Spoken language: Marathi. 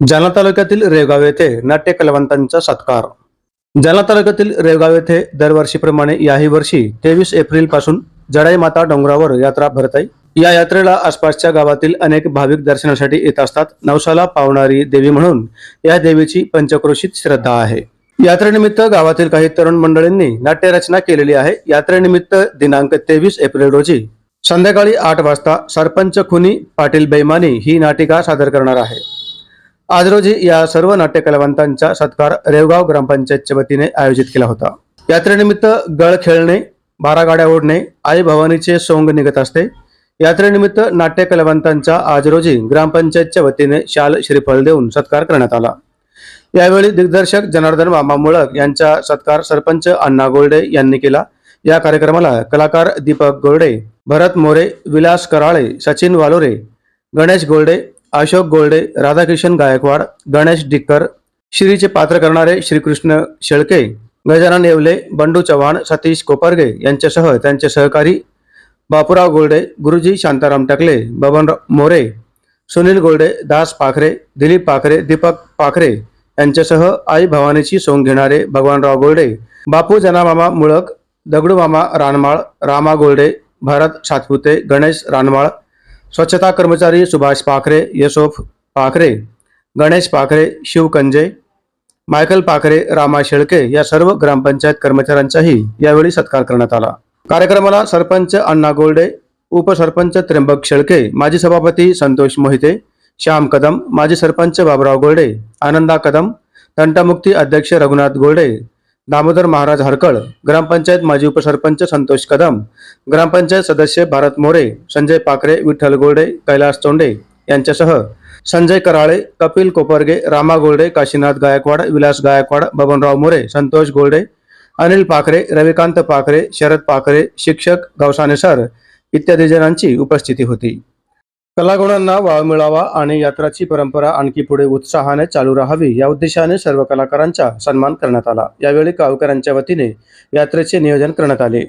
जालना तालुक्यातील रेवगाव येथे नाट्य कलावंतांचा सत्कार. जालना तालुक्यातील रेवगाव येथे दरवर्षीप्रमाणे याही वर्षी तेवीस एप्रिलपासून जडाई माता डोंगरावर यात्रा भरत आहे या यात्रेला आसपासच्या गावातील अनेक भाविक दर्शनासाठी येत असतात. नवसाला पावणारी देवी म्हणून या देवीची पंचक्रोशीत श्रद्धा आहे. यात्रेनिमित्त गावातील काही तरुण मंडळींनी नाट्यरचना केलेली आहे. यात्रेनिमित्त दिनांक तेवीस एप्रिल रोजी संध्याकाळी आठ वाजता सरपंच खुनी पाटील बैमानी ही नाटिका सादर करणार आहे. आज रोजी या सर्व नाट्य कलावंतांचा सत्कार रेवगाव ग्रामपंचायतच्या वतीने आयोजित केला होता. यात्रेनिमित्त गळ खेळणे बारागाड्या ओढणे आई भवानीचे सोंग निघत असते. यात्रेनिमित्त नाट्य कलावंतांचा आज रोजी ग्रामपंचायतच्या वतीने शाल श्रीफळ देऊन सत्कार करण्यात आला. यावेळी दिग्दर्शक जनार्दन मामा मुळक यांचा सत्कार सरपंच अण्णा गोल्डे यांनी केला. या कार्यक्रमाला कलाकार दीपक गोर्डे भरत मोरे विलास कराळे सचिन वालोरे गणेश गोल्डे अशोक गोल्डे राधाकिशन गायकवाड गणेश डिक्कर श्रीचे पात्र करणारे श्रीकृष्ण शेळके गजानन येवले बंडू चव्हाण सतीश कोपरगे यांच्यासह त्यांचे सहकारी बापूराव गोल्डे गुरुजी शांताराम टकले बबनराव मोरे सुनील गोल्डे दास पाखरे दिलीप पाखरे दीपक पाखरे यांच्यासह आई भवानीची सोंग घेणारे भगवानराव गोल्डे बापू जनामामा मुळक दगडू मामा रानमाळ रामा गोल्डे भरत सातपुते गणेश रानमाळ स्वच्छता कर्मचारी सुभाष पाखरे यशोफ पाखरे गणेश पाखरे शिव कंजे मायकल पाखरे रामा शेळके या सर्व ग्रामपंचायत कर्मचाऱ्यांचाही यावेळी सत्कार करण्यात आला. कार्यक्रमाला सरपंच अण्णा गोल्डे उपसरपंच त्र्यंबक शेळके माजी सभापती संतोष मोहिते श्याम कदम माजी सरपंच बाबराव गोल्डे आनंदा कदम तंटामुक्ती अध्यक्ष रघुनाथ गोल्डे दामोदर महाराज हरकळ ग्रामपंचायत माजी उपसरपंच संतोष कदम ग्रामपंचायत सदस्य भारत मोरे संजय पाखरे विठ्ठल गोल्डे कैलास चोंडे यांच्यासह संजय कराळे कपिल कोपरगे रामा गोल्डे काशीनाथ गायकवाड विलास गायकवाड बबनराव मोरे संतोष गोल्डे अनिल पाखरे रविकांत पाखरे शरद पाखरे शिक्षक गवसाने सर इत्यादी जणांची उपस्थिती होती. कलागुणांना वाव मिळावा आणि यात्राची परंपरा आणखी पुढे उत्साहाने चालू राहावी या उद्देशाने सर्व कलाकारांचा सन्मान करण्यात आला. यावेळी गावकऱ्यांच्या वतीने यात्रेचे नियोजन करण्यात आले.